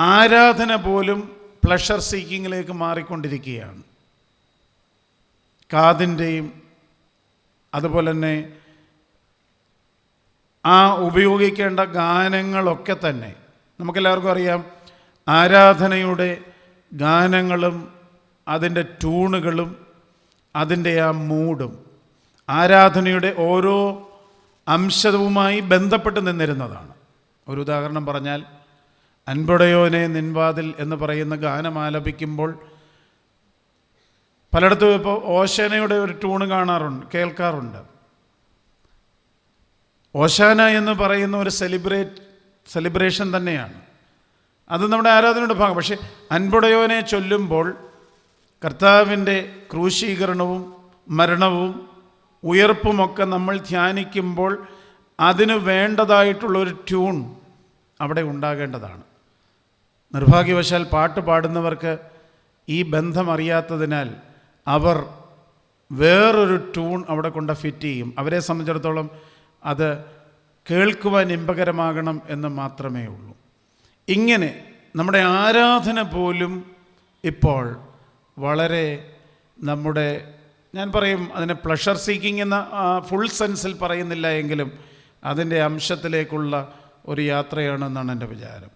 ആരാധന പോലും പ്ലഷർ സീക്കിങ്ങിലേക്ക് മാറിക്കൊണ്ടിരിക്കുകയാണ്. കാതിന്റെയും അതുപോലെ തന്നെ ആ ഉപയോഗിക്കേണ്ട ഗാനങ്ങളൊക്കെ തന്നെ നമുക്കെല്ലാവർക്കും അറിയാം ആരാധനയുടെ ഗാനങ്ങളും അതിന്റെ ട്യൂണുകളും അതിന്റെ ആ മൂഡും ആരാധനയുടെ ഓരോ അംശവുമായി ബന്ധപ്പെട്ട് നിന്നിരുന്നതാണ്. ഒരു ഉദാഹരണം പറഞ്ഞാൽ അൻപടയോനെ നിൻവാതിൽ എന്ന് പറയുന്ന ഗാനം ആലപിക്കുമ്പോൾ പലയിടത്തും ഇപ്പോൾ ഓശാനയുടെ ഒരു ട്യൂണ് കാണാറുണ്ട് കേൾക്കാറുണ്ട്. ഓശാന എന്ന് പറയുന്ന ഒരു സെലിബ്രേറ്റ് സെലിബ്രേഷൻ തന്നെയാണ്. അത് നമ്മുടെ ആരാധനയുടെ ഭാഗം. പക്ഷേ അൻപുടയോനെ ചൊല്ലുമ്പോൾ കർത്താവിന്റെ ക്രൂശീകരണവും മരണവും ഉയർപ്പുമൊക്കെ നമ്മൾ ധ്യാനിക്കുമ്പോൾ അതിന് വേണ്ടതായിട്ടുള്ള ഒരു ട്യൂൺ അവിടെ ഉണ്ടാകേണ്ടതാണ്. നിർഭാഗ്യവശാൽ പാട്ട് പാടുന്നവർക്ക് ഈ ബന്ധം അറിയാത്തതിനാൽ അവർ വേറൊരു ട്യൂൺ അവിടെ കൊണ്ട് ഫിറ്റ് ചെയ്യും. അവരെ സംബന്ധിച്ചിടത്തോളം അത് കേൾക്കുവാൻ ഇമ്പകരമാകണം എന്ന് മാത്രമേ ഉള്ളൂ. ഇങ്ങനെ നമ്മുടെ ആരാധന പോലും ഇപ്പോൾ വളരെ നമ്മുടെ ഞാൻ പറയും അതിനെ പ്ലഷർ സീക്കിംഗ് എന്ന ഫുൾ സെൻസിൽ പറയുന്നില്ല എങ്കിലും അതിന്റെ അംശത്തിലേക്കുള്ള ഒരു യാത്രയാണെന്നാണ് എന്റെ വിചാരം.